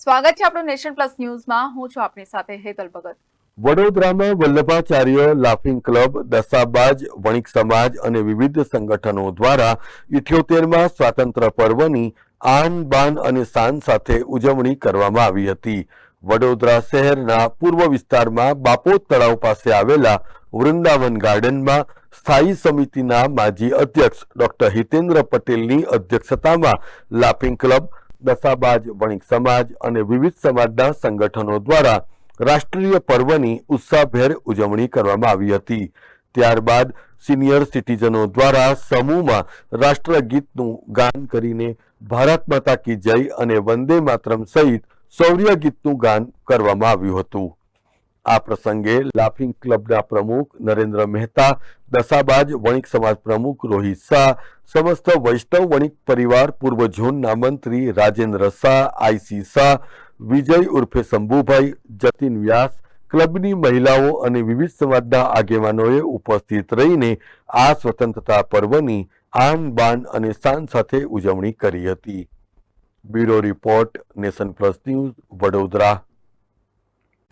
સ્વાગત છે આપણું નેશન પ્લસ ન્યૂઝમાં. હું છું આપની સાથે હેતલ ભગત. વડોદરામાં વલ્લભાચાર્ય લાફિંગ ક્લબ, દસાબાજ, વણિક સમાજ અને વિવિધ સંગઠનો દ્વારા ઇઠ્યોતેરમાં સ્વાતંત્ર્ય પર્વની આન બાન અને શાન સાથે ઉજવણી કરવામાં આવી હતી. વડોદરા શહેરના પૂર્વ વિસ્તારમાં બાપોદ તળાવ પાસે આવેલા વૃંદાવન ગાર્ડનમાં સ્થાયી સમિતિના માજી અધ્યક્ષ ડોક્ટર હિતેન્દ્ર પટેલની અધ્યક્ષતામાં લાફિંગ ક્લબ દસાબાજ વણિક સમાજ અને વિવિધ સમાજના સંગઠનો દ્વારા રાષ્ટ્રીય પર્વની ઉત્સાહભેર ઉજવણી કરવામાં આવી હતી. ત્યારબાદ સિનિયર સિટીઝનો દ્વારા સમૂહમાં રાષ્ટ્રગીતનું ગાન કરીને ભારત માતા કી જય અને વંદે માતરમ સહિત શૌર્ય ગીતનું ગાન કરવામાં આવ્યું હતું. આ પ્રસંગે લાફિંગ ક્લબના પ્રમુખ નરેન્દ્ર મહેતા, દસાબાજ વણિક સમાજ પ્રમુખ રોહિત શાહ, સમસ્ત વૈષ્ણવ વણિક પરિવાર પૂર્વ ઝોનના મંત્રી રાજેન્દ્ર શાહ આઈસી શાહ, વિજય ઉર્ફે શંભુભાઈ, જતીન વ્યાસ, ક્લબની મહિલાઓ અને વિવિધ સમાજના આગેવાનોએ ઉપસ્થિત રહીને આ સ્વતંત્રતા પર્વની આન બાન અને શાન સાથે ઉજવણી કરી હતી. Bureau report nation plus news Vadodara.